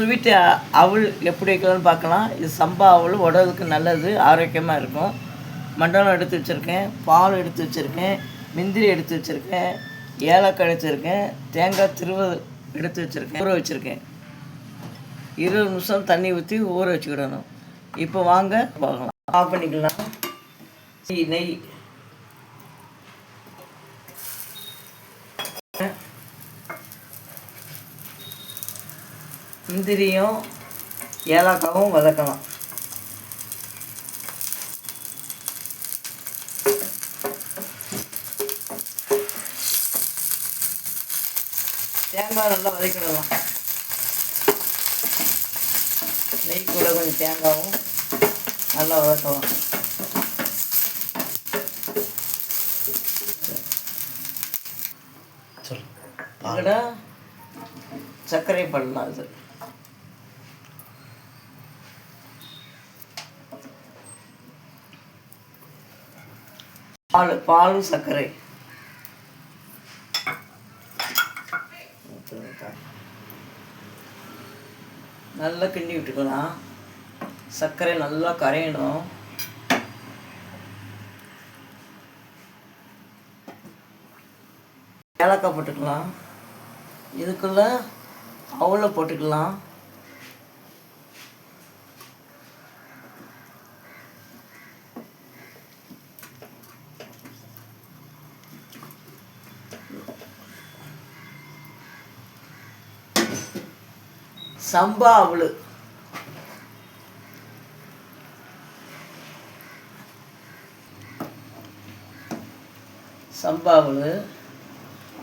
Sweet அவள் எப்படி வைக்கலாம்னு பார்க்கலாம். இது சம்பா அவள் உடலுக்கு நல்லது ஆரோக்கியமாக இருக்கும். மண்டலம் எடுத்து வச்சுருக்கேன் பால் எடுத்து வச்சுருக்கேன் முந்திரி எடுத்து வச்சுருக்கேன் ஏலக்காய் எடுத்துருக்கேன் தேங்காய் திருவ எடுத்து வச்சுருக்கேன் ஊற வச்சுருக்கேன். இருபது நிமிஷம் தண்ணி ஊற்றி ஊற வச்சுக்கிடணும். இப்போ வாங்க பார்க்கலாம். ஆஃப் பண்ணிக்கலாம். நெய், முந்திரியும் ஏலக்காவும் வதக்கலாம். தேங்காய் நல்லா வதக்கிடலாம். நெய் கூட கொஞ்சம் தேங்காவும் நல்லா வதக்கலாம். இதோட சர்க்கரை பண்ணலாம் இது பால் பாலும் சர்க்கரை. நல்லா கிண்டி விட்டுக்கலாம் சர்க்கரை நல்லா கரையணும். ஏலக்காய் போட்டுக்கலாம். இதுக்குள்ள அவலை போட்டுக்கலாம். சம்பா அவளு.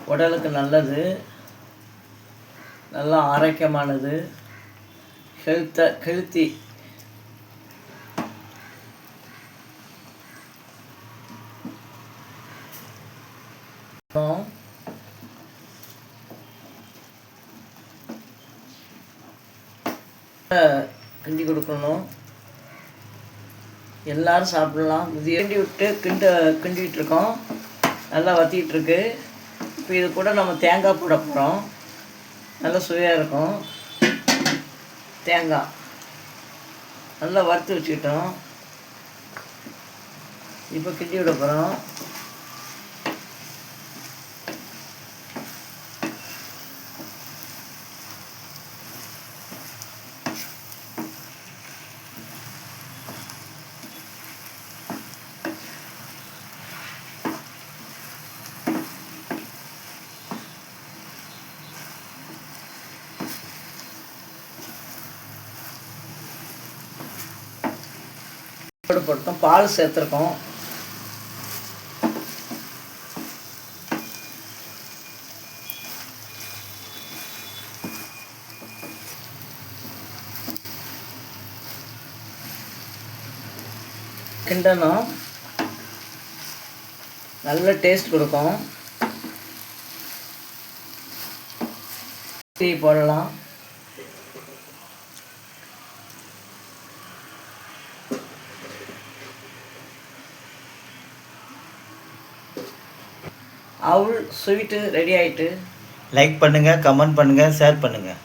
உடலுக்கு நல்லது. நல்லா ஆரோக்கியமானது. ஹெல்த்த ஹெல்த்தி. அப்புறம் கிண்டி கொடுக்கணும் எல்லாரும் சாப்பிடலாம். இது கிண்டி விட்டு கிண்ட கிண்டிகிட்டு இருக்கோம் நல்லா வத்திக்கிட்டுருக்கு இருக்கு இப்போ இது கூட நம்ம தேங்காய் போட போகிறோம் நல்லா சுவையாக இருக்கும். தேங்காய். நல்லா வறுத்து வச்சுக்கிட்டோம். இப்போ கிண்டி விட போகிறோம் போட்டோம் பால் சேர்த்துருக்கோம். கிண்டணும். நல்ல டேஸ்ட் கொடுக்கும். டீ போடலாம். அவுள் ஸ்வீட்டு ரெடி ஆகிட்டு லைக் பண்ணுங்கள் கமெண்ட் பண்ணுங்கள் ஷேர் பண்ணுங்கள்